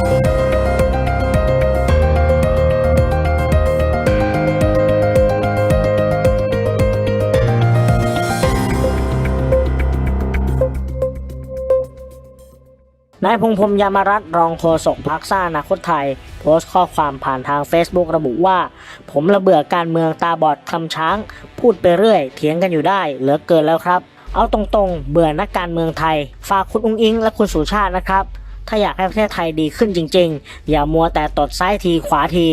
นายพงพรมยามรัตน์รองโฆษกพักสร้างอนาคตไทย โพสต์ข้อความผ่านทาง Facebook ระบุว่า ผมระเบื่อการเมืองตาบอดคำช้าง พูดไปเรื่อย เถียงกันอยู่ได้ เหลือเกินแล้วครับ เอาตรงๆ เบื่อนักการเมืองไทย ฝากคุณอุ้งอิงและคุณสุชาตินะครับ ถ้าอยากให้ประเทศไทยดีขึ้นจริง ๆ อย่ามัวแต่ตดซ้ายทีขวาที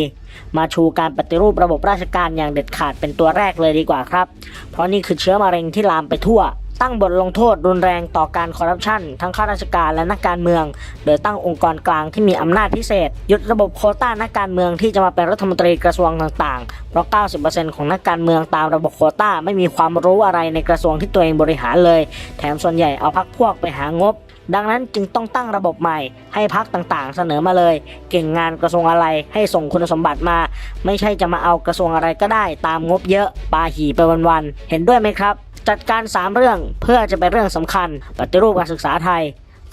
มาชูการปฏิรูประบบราชการอย่างเด็ดขาดเป็นตัวแรกเลยดีกว่าครับ เพราะนี่คือเชื้อมะเร็งที่ลามไปทั่ว ตั้งบทลงโทษรุนแรงต่อการคอร์รัปชันทั้งข้าราชการและนักการเมือง โดยตั้งองค์กรกลางที่มีอำนาจพิเศษหยุดระบบโคต้านักการเมืองที่จะมาเป็นรัฐมนตรีกระทรวงต่างๆ เพราะ 90%ของนักการเมืองตามระบบโคต้าไม่มีความรู้อะไรในกระทรวงที่ตัวเองบริหารเลย แถมส่วนใหญ่เอาพักพวกไปหางบ ดังนั้นจึงต้องตั้งระบบใหม่ ให้พักต่างๆ เสนอมาเลย เก่งงานกระทรวงอะไรให้ส่งคุณสมบัติมา ไม่ใช่จะมาเอากระทรวงอะไรก็ได้ ตามงบเยอะปาหีไปวันๆเห็นด้วยไหมครับ จัดการ 3 เรื่องเพื่อจะเป็นเรื่องสำคัญ ปฏิรูปการศึกษาไทย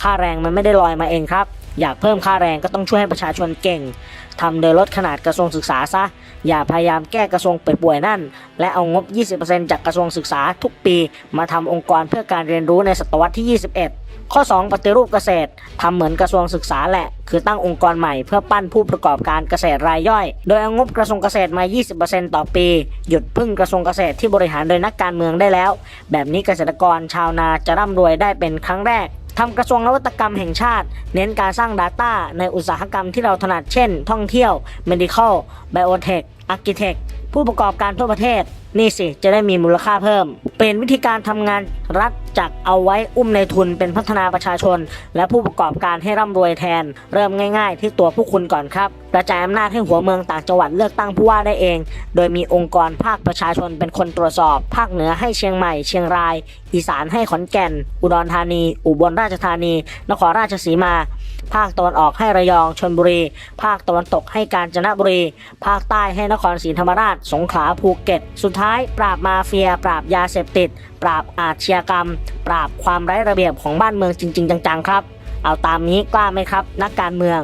ค่าแรงมันไม่ได้ลอยมาเองครับ อยากเพิ่มค่าแรงก็ต้องช่วยให้ประชาชนเก่งทำโดยลดขนาดกระทรวงศึกษาซะ อย่าพยายามแก้กระทรวงป่วยๆนั่น และเอางบ 20%จากกระทรวงศึกษาทุกปี มาทำองค์กรเพื่อการเรียนรู้ในศตวรรษที่ 21 ข้อ 2 ปฏิรูปเกษตรทำเหมือนกระทรวงศึกษาแหละ คือตั้งองค์กรใหม่เพื่อปั้นผู้ประกอบการเกษตรรายย่อย โดยเอางบกระทรวงเกษตรมา 20%ต่อปี หยุดพึ่งกระทรวงเกษตรที่บริหารโดยนักการเมืองได้แล้ว แบบนี้เกษตรกรชาวนาจะร่ำรวยได้เป็นครั้งแรกทำกระทรวงนวัตกรรมแห่งชาติ เน้นการสร้าง Data ในอุตสาหกรรมที่เราถนัดเช่น ท่องเที่ยว Medical Biotech Architect ผู้ประกอบการทั่วประเทศ นี่สิจะได้มีมูลค่าเพิ่ม เป็นวิธีการทำงานรัฐจากเอาไว้อุ้มในทุนเป็นพัฒนาประชาชน และผู้ประกอบการให้ร่ำรวยแทน เริ่มง่าย ๆ ที่ตัวผู้คุณก่อนครับกระจายอำนาจให้หัวเมืองต่างจังหวัดเลือกตั้งผู้ว่าได้เอง โดยมีองค์กรภาคประชาชนเป็นคนตรวจสอบ ภาคเหนือให้เชียงใหม่ เชียงราย อีสานให้ขอนแก่น อุดรธานี อุบลราชธานี นครราชสีมา ภาคตะวันออกให้ระยองชนบุรี ภาคตะวันตกให้กาญจนบุรี ภาคใต้ให้นครศรีธรรมราชสงขลาภูเก็ต สุดท้าย ปราบมาเฟีย ปราบยาเสพติด ปราบอาชญากรรม ปราบความไร้ระเบียบของบ้านเมืองจริง ๆ จังๆ ครับ เอาตามนี้กล้าไหมครับ นักการเมือง